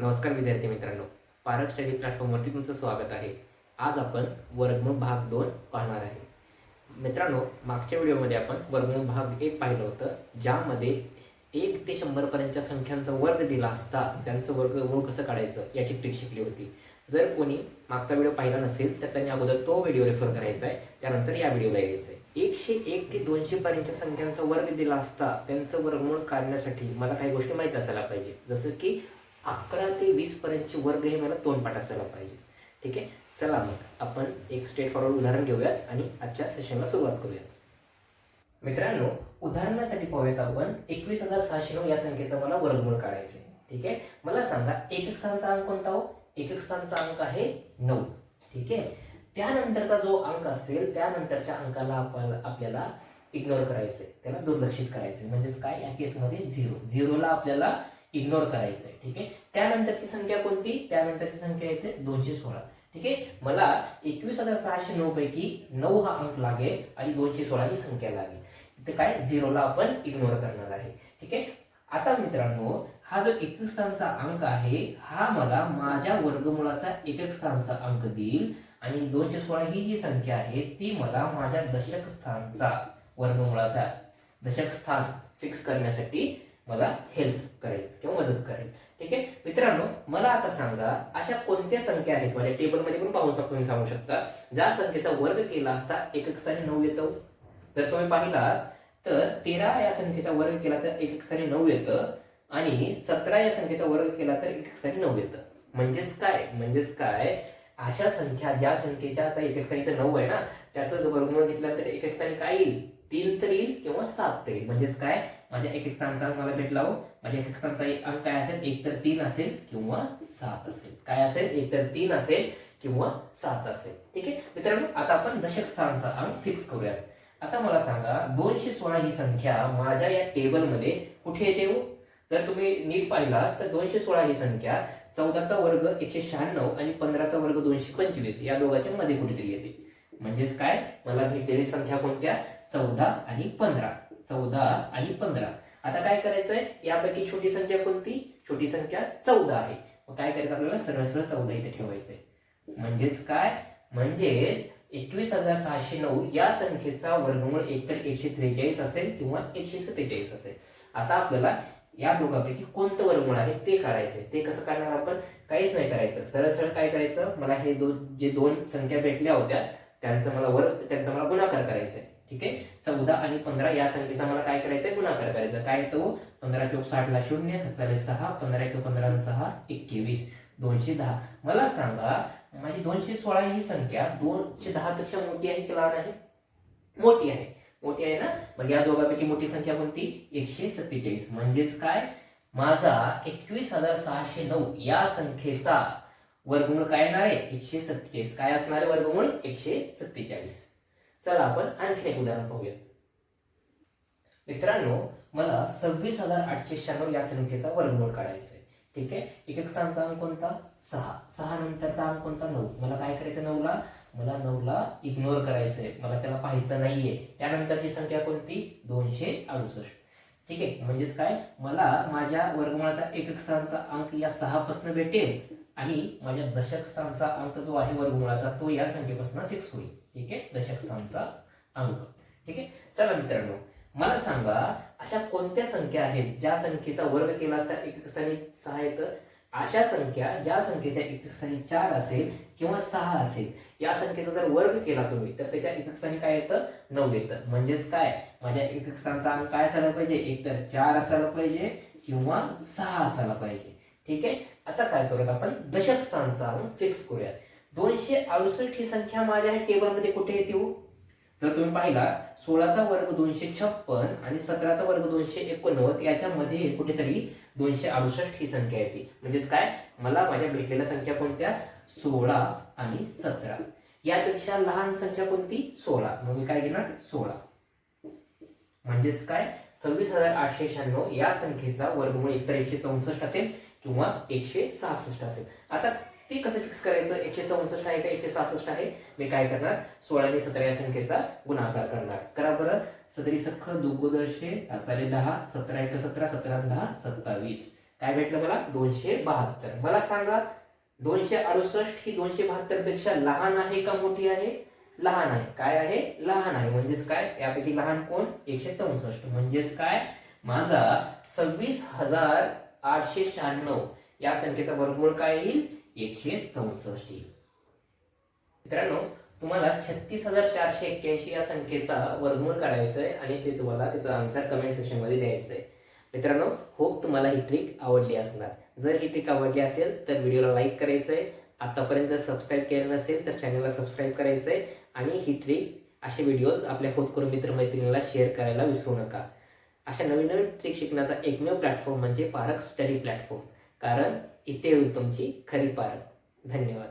नमस्कार विद्यार्थी मित्रांनो. पारक स्टडी प्लॅटफॉर्मवरती तुमचं स्वागत आहे. आज आपण वर्गमूळ भाग दोन पाहणार आहे. मित्रांनो मागच्या व्हिडिओमध्ये आपण वर्गमूळ भाग एक पाहिलं होतं ज्यामध्ये एक ते शंभरपर्यंतच्या संख्यांचा वर्ग दिला असता त्यांचं वर्गमूळ कसं काढायचं याची ट्रिक शिकली होती. जर कोणी मागचा व्हिडिओ पाहिला नसेल तर त्यांनी अगोदर तो व्हिडिओ रेफर करायचा आहे. त्यानंतर या व्हिडिओला यायचं आहे. एकशे एक ते दोनशे पर्यंतच्या संख्यांचा वर्ग दिला असता त्यांचं वर्गमूळ काढण्यासाठी मला काही गोष्टी माहीत असायला पाहिजे. जसं की अकरा ते वीस पर्यंतचे वर्ग हे मला तोंडपाठ असायला पाहिजे. ठीक आहे? चला मग आपण एक स्टेट फॉरवर्ड उदाहरण घेऊयात आणि आजच्या सेशनला सुरुवात करूयात. मित्रांनो उदाहरणासाठी पाहूयात आपण एकवीस हजार सहाशे नऊ या संख्येचा मला वर्गमूळ काढायचं आहे. ठीक आहे? मला सांगा एक एक स्थानचा अंक कोणता हो? एक एक स्थानचा अंक आहे नऊ. ठीक आहे? त्यानंतरचा जो अंक असेल त्यानंतरच्या अंकाला आपल्याला आपल्याला इग्नोर करायचंय. त्याला दुर्लक्षित करायचंय. म्हणजेच काय? या केसमध्ये झिरो झिरोला आपल्याला इग्नोर करायचं आहे ठीक आहे? त्यानंतरची संख्या कोणती? त्यानंतरची संख्या येते दोनशे सोळा ठीक आहे? मला एकवीस हजार सहाशे नऊ पैकी नऊ हा अंक लागेल आणि दोनशे सोळा ही संख्या लागेल. इथे काय? झिरोला आपण इग्नोर करणार आहे ठीक आहे? आता मित्रांनो हा जो एकवीस स्थानचा अंक आहे हा मला माझ्या वर्गमुळाचा एकक स्थानचा अंक देईल आणि दोनशे सोळा ही जी संख्या आहे ती मला माझ्या दशक स्थानचा वर्गमुळाचा दशक स्थान फिक्स करण्यासाठी मला हेल्प करेल. मला आता सांगा अशा कोणत्या संख्या आहेत? म्हणजे टेबलमध्ये पण पाहू शकतो तुम्ही सांगू शकता. ज्या संख्येचा वर्ग केला असता एकक स्थानी नऊ येतं. जर तुम्ही पाहिलात तर तेरा या संख्येचा वर्ग केला तर एकक स्थानी नऊ येतं. आणि सतरा या संख्येचा वर्ग केला तर एकक स्थानी नऊ येतं. म्हणजेच काय? म्हणजेच काय? अशा संख्या ज्या संख्येच्या आता एकक स्थानी तर नऊ आहे ना त्याचं जर वर्गमूळ घेतला तर एकक स्थानी काय येईल? तीन तर येईल किंवा सात तर. येईल म्हणजेच काय? माझ्या एक एक स्थानचा अंक मला भेटला हो. माझ्या एक एक स्थानचा अंक काय असेल? एक तर तीन असेल किंवा सात असेल. काय असेल? एक तर तीन असेल किंवा सात असेल. ठीक आहे? मित्रांनो आता आपण दशक स्थानचा अंक फिक्स करूयात. आता मला सांगा दोनशे सोळा ही संख्या माझ्या या टेबलमध्ये कुठे येते हो? जर तुम्ही नीट पाहिला तर दोनशे सोळा ही संख्या चौदाचा वर्ग एकशे शहाण्णव आणि पंधराचा वर्ग दोनशे पंचवीस या दोघांच्या मध्ये कुठेतरी येते. म्हणजेच काय? मला भेटलेली संख्या कोणत्या? चौदा आणि पंधरा. चौदा आणि पंधरा. आता काय करायचंय? यापैकी छोटी संख्या कोणती? छोटी संख्या चौदा आहे. मग काय करायचं आपल्याला? सरळ सरळ चौदा इथे ठेवायचंय. म्हणजेच काय? म्हणजेच एकवीस हजार सहाशे नऊ या संख्येचा वर्गमूळ एकतर एकशे त्रेचाळीस असेल किंवा एकशे सत्तेचाळीस असेल. आता आपल्याला या दोघांपैकी कोणतं वर्गमूळ आहे ते काढायचंय. ते कसं काढणार आपण? काहीच नाही करायचं. सरळ सरळ काय करायचं? मला हे दोन जे दोन संख्या भेटल्या होत्या त्यांचं मला वर्ग त्यांचा मला गुणाकार करायचा आहे ठीक आहे? चौदा आणि पंधरा या संख्येचा मला काय करायचं गुणाकार करायचा काय येतो? पंधरा चौक साठ ला शून्य चालेल सहा पंधरा एक पंधरा सहा एकवीस. दोनशे दहा. मला सांगा माझी दोनशे सोळा ही संख्या दोनशे दहा पेक्षा मोठी आहे की लहान आहे? मोठी आहे. मोठी आहे ना? मग या दोघांपैकी मोठी संख्या कोणती? एकशे सत्तेचाळीस. म्हणजेच काय? माझा एकवीस हजार सहाशे नऊ या संख्येचा वर्गमूळ काय येणार आहे? एकशे सत्तेचाळीस. काय असणार आहे वर्गमूळ? एकशे सत्तेचाळीस. चला आपण आणखी एक उदाहरण पाहूया. मित्रांनो मला सव्वीस हजार आठशे शहाण्णव या संख्येचा वर्गमूळ काढायचा आहे. ठीक आहे? एक स्थानचा अंक कोणता? सहा. सहा नंतरचा अंक कोणता? नऊ. मला काय करायचं? नऊला? मला नऊला इग्नोर करायचं आहे. मला त्याला पाहायचं नाहीये. त्यानंतरची संख्या कोणती? दोनशे अडुसष्ट. ठीक आहे? म्हणजेच काय? मला माझ्या वर्गमुळाचा एक स्थानचा अंक या सहापासून भेटेल. आणि माझ्या दशक स्थानचा अंक जो आहे वर्गमुळाचा तो या संख्येपासून फिक्स होईल. ठीक आहे? दशक स्थानचा अंक. ठीक आहे? चला मित्रांनो मला सांगा अशा कोणत्या संख्या आहेत ज्या संख्येचा वर्ग केला असता एक स्थानी सहा येतं? अशा संख्या ज्या संख्येच्या एकक स्थानी चार असेल किंवा सहा असेल या संख्येचा जर वर्ग केला तुम्ही तर त्याच्या एकक स्थानी काय येतं? नऊ येतं. म्हणजेच काय? माझ्या एकक स्थानचा अंक काय असायला पाहिजे? एक तर चार असायला पाहिजे किंवा सहा असायला पाहिजे. ठीक आहे? आता काय करूयात आपण? दशक स्थानचा अंक फिक्स करूयात. दोनशे अडुसष्ट ही संख्या माझ्या टेबलमध्ये कुठे येते हो जर तुम्ही पाहिला सोळाचा वर्ग दोनशे छप्पन आणि सतराचा वर्ग दोनशे एकोणनव्वद याच्यामध्ये कुठेतरी दोनशे अडुसष्ट ही संख्या येते. म्हणजेच काय? मला माझ्या भेटलेल्या संख्या कोणत्या? सोळा आणि सतरा. यापेक्षा लहान संख्या कोणती? सोळा. मग मी काय घेणार? सोळा. म्हणजेच काय? सव्वीस हजार आठशे शहाण्णव या संख्येचा वर्गमूळ एकतर एकशे चौसष्ट असेल किंवा एकशे सहासष्ट असेल. आता ते कसं फिक्स करायचं? एकशे चौसष्ट आहे का एकशे सहासष्ट आहे? मी काय करणार? सोळा आणि सतरा या संख्येचा गुणाकार करणार. करा बरं. सतरी सख्ख दुग्गोदर्शे आताले दहा सतरा एक सतरा सतरा दहा सत्तावीस. काय भेटलं मला? दोनशे बहात्तर. मला सांगा दोनशे अडुसष्ट ही दोनशे बहात्तरपेक्षा लहान आहे का मोठी आहे? लहान आहे. काय आहे? लहान आहे. म्हणजेच काय? यापैकी लहान कोण? एकशे चौसष्ट. म्हणजेच काय? माझा सव्वीस हजार आठशे शहाण्णव. या संख्येचा वर्गमूळ काय येईल? एकशे चौसष्ट येईल. मित्रांनो तुम्हाला छत्तीस हजार चारशे एक्क्याऐंशी या संख्येचा वर्गमूळ काढायचा आहे आणि ते तुम्हाला त्याचा आन्सर कमेंट सेक्शनमध्ये द्यायचं आहे. मित्रांनो होप तुम्हाला ही ट्रिक आवडली असणार. जर ही ट्रिक आवडली असेल तर व्हिडिओला लाईक करायचं आहे. आतापर्यंत सबस्क्राईब केलं नसेल तर चॅनलला सबस्क्राईब करायचं आहे. आणि ही ट्रिक असे व्हिडिओज आपल्या होतकरू मित्रमैत्रिणीला शेअर करायला विसरू नका. अशा नवीन नवीन ट्रिक शिकण्याचा एकमेव प्लॅटफॉर्म म्हणजे पारक स्टडी प्लॅटफॉर्म कारण इथे होईल तुमची खरी पारक धन्यवाद.